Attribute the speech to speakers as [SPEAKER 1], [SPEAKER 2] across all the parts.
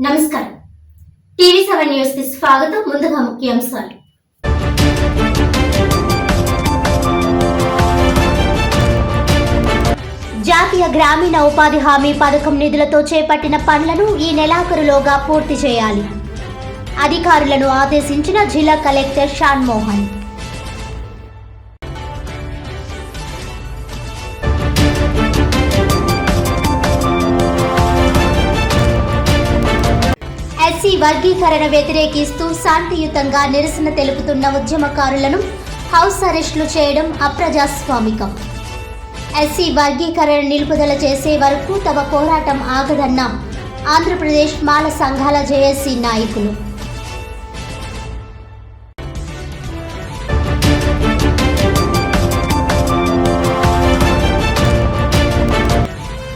[SPEAKER 1] నమస్కారం. TV seven న్యూస్కి స్వాగతం. ముందుగా ముఖ్యాంశాలు. జాతీయ గ్రామీణ ఉపాధి హామీ పథకం నిధులతో చేపట్టిన పనులను ఈ నెలాఖరులోగా పూర్తి చేయాలి. అధికారులను ఆదేశించిన జిల్లా కలెక్టర్ షాన్ మోహన్ వర్గీకరణ వ్యతిరేకిస్తూ శాంతియుతంగా నిరసన తెలుపుతున్న ఉద్యమకారులను హౌస్ అరెస్టులు చేయడం అప్రజాస్వామికం. ఎస్సీ వర్గీకరణ నిలుపుదల చేసే వరకు తమ పోరాటం ఆగదన్న ఆంధ్రప్రదేశ్ మాల సంఘాల జేఏసీ నాయకులు.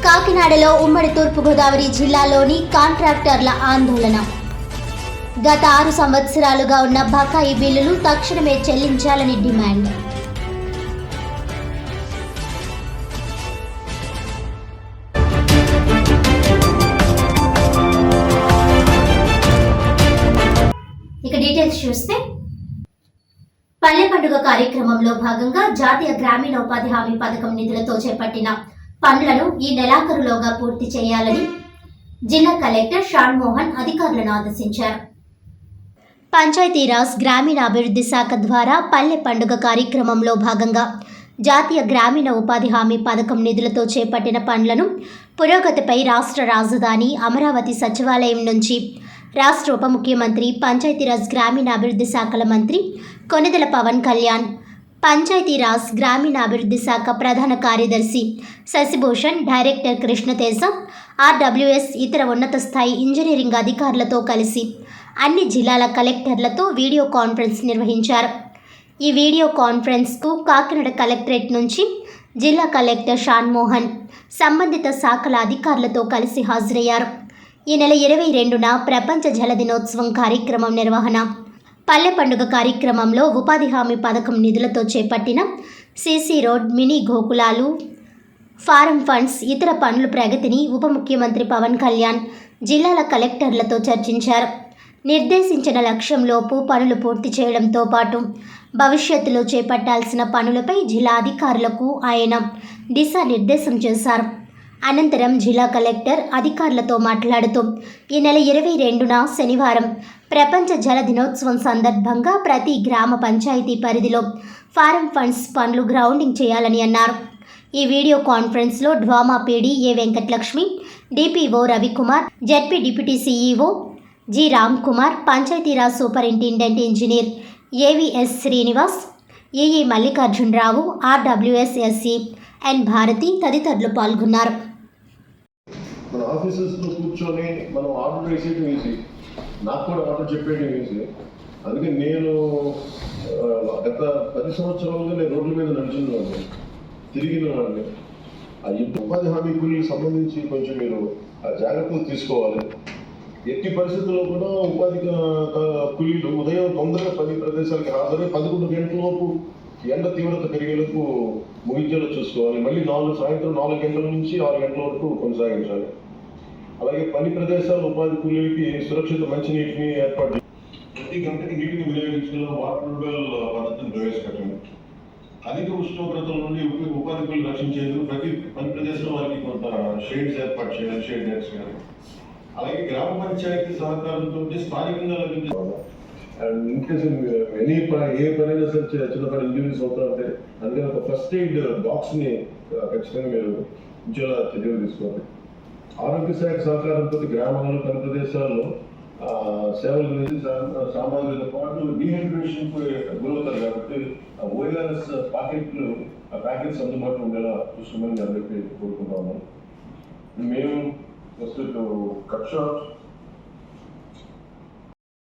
[SPEAKER 1] కాకినాడలో ఉమ్మడి తూర్పుగోదావరి జిల్లాలోని కాంట్రాక్టర్ల ఆందోళన. గత ఆరు సంవత్సరాలుగా ఉన్న బకాయి బిల్లులు తక్షణమే చెల్లించాలని డిమాండ్. ఇక డీటెయిల్స్ చూస్తే పల్లె పండుగ కార్యక్రమంలో భాగంగా జాతీయ గ్రామీణ ఉపాధి హామీ పథకం నిధులతో చేపట్టిన పనులను ఈ నెలాఖరులోగా పూర్తి చేయాలని జిల్లా కలెక్టర్ షాన్ మోహన్ అధికారులను ఆదేశించారు. పంచాయతీరాజ్ గ్రామీణాభివృద్ధి శాఖ ద్వారా పల్లె పండుగ కార్యక్రమంలో భాగంగా జాతీయ గ్రామీణ ఉపాధి హామీ పథకం నిధులతో చేపట్టిన పనులను పురోగతిపై రాష్ట్ర రాజధాని అమరావతి సచివాలయం నుంచి రాష్ట్ర ఉప ముఖ్యమంత్రి పంచాయతీరాజ్ గ్రామీణాభివృద్ధి శాఖల మంత్రి కొనిదెల పవన్ కళ్యాణ్ పంచాయతీరాజ్ గ్రామీణాభివృద్ధి శాఖ ప్రధాన కార్యదర్శి శశిభూషణ్ డైరెక్టర్ కృష్ణతేజ ఆర్డబ్ల్యూఎస్ ఇతర ఉన్నత స్థాయి ఇంజనీరింగ్ అధికారులతో కలిసి అన్ని జిల్లాల కలెక్టర్లతో వీడియో కాన్ఫరెన్స్ నిర్వహించారు. ఈ వీడియో కాన్ఫరెన్స్కు కాకినాడ కలెక్టరేట్ నుంచి జిల్లా కలెక్టర్ షాన్ మోహన్ సంబంధిత శాఖల అధికారులతో కలిసి హాజరయ్యారు. ఈ నెల ఇరవై రెండున ప్రపంచ జల దినోత్సవం కార్యక్రమం నిర్వహణ పల్లె పండుగ కార్యక్రమంలో ఉపాధి హామీ పథకం నిధులతో చేపట్టిన సీసీ రోడ్ మినీ గోకులాలు ఫారం ఫండ్స్ ఇతర పనుల ప్రగతిని ఉప ముఖ్యమంత్రి పవన్ కళ్యాణ్ జిల్లాల కలెక్టర్లతో చర్చించారు. నిర్దేశించిన లక్ష్యంలోపు పనులు పూర్తి చేయడంతో పాటు భవిష్యత్తులో చేపట్టాల్సిన పనులపై జిల్లా అధికారులకు ఆయన దిశానిర్దేశం చేశారు. అనంతరం జిల్లా కలెక్టర్ అధికారులతో మాట్లాడుతూ ఈ నెల ఇరవై రెండున శనివారం ప్రపంచ జల దినోత్సవం సందర్భంగా ప్రతి గ్రామ పంచాయతీ పరిధిలో ఫారం ఫండ్స్ పనులు గ్రౌండింగ్ చేయాలని అన్నారు. ఈ వీడియో కాన్ఫరెన్స్లో DWMA PD A Venkatalakshmi DPO Ravikumar ZP deputy CEO G. Ram Kumar Panchayati Raj superintendent engineer AVS Srinivas EE Mallikarjuna Rao RWSSC and Bharathi తదితరులు పాల్గొన్నారు.
[SPEAKER 2] మన ఆఫీసెస్లో కూర్చొని మనం ఆర్డర్ వేసేది ఈజీ నాకు కూడా ఆర్డర్ చెప్పేయడం ఈజీ అందుకే నేను గత పది సంవత్సరాలుగా నేను రోడ్ల మీద నడిచిన తిరిగిన వాడిని. ఆ ఉపాధి హామీ కూలీకి సంబంధించి కొంచెం మీరు ఆ జాగ్రత్తలు తీసుకోవాలి. ఎట్టి పరిస్థితుల్లో కూడా ఉపాధి కూలీలు ఉదయం తొందరగా పది ప్రదేశాలకి హాజరై పదకొండు గంటలలోపు ఎండ తీవ్రత పెరిగేలోపు ముగించేలా చూసుకోవాలి. మళ్ళీ నాలుగు సాయంత్రం నాలుగు గంటల నుంచి ఆరు గంటల వరకు కొనసాగించాలి. అలాగే పని ప్రదేశాలు ఉపాధి కూలీలకి సురక్షిత మంచినీటిని ఏర్పాటు ప్రతి గంటకి నీటిని వినియోగించడంలో వాటర్ వెల్ పద్ధతిని ప్రవేశపెట్టండి. అధిక ఉష్ణోగ్రతల నుండి ఉపాధి కూలీలు రక్షించేందుకు ప్రతి పని ప్రదేశంలో వారికి కొంత షేడ్స్ ఏర్పాటు చేయాలి షేడ్ నెట్స్ కానీ. అలాగే గ్రామ పంచాయతీ సహకారంతో స్థానికంగా లభించే అండ్ ఇన్ కేసు ఎనీ ఏ పనైనా సరే చిన్న- పని ఇంజురీస్ అవుతా అందుకని ఒక ఫస్ట్ ఎయిడ్ బాక్స్ని ఖచ్చితంగా మీరు ఉంచేలా చర్యలు తీసుకోండి. ఆరోగ్య శాఖ సహకారంతో గ్రామాల్లో పని ప్రదేశాల్లో సేవలు గురించి పాటు డీహైడ్రేషన్ గురవుతారు కాబట్టి ఓఆర్ఎస్ ప్యాకెట్లు ఆ ప్యాకెట్స్ అందుబాటులో ఉండేలా చూసుకోమని అందరికీ కోరుకుంటాము మేము Наступил капшот,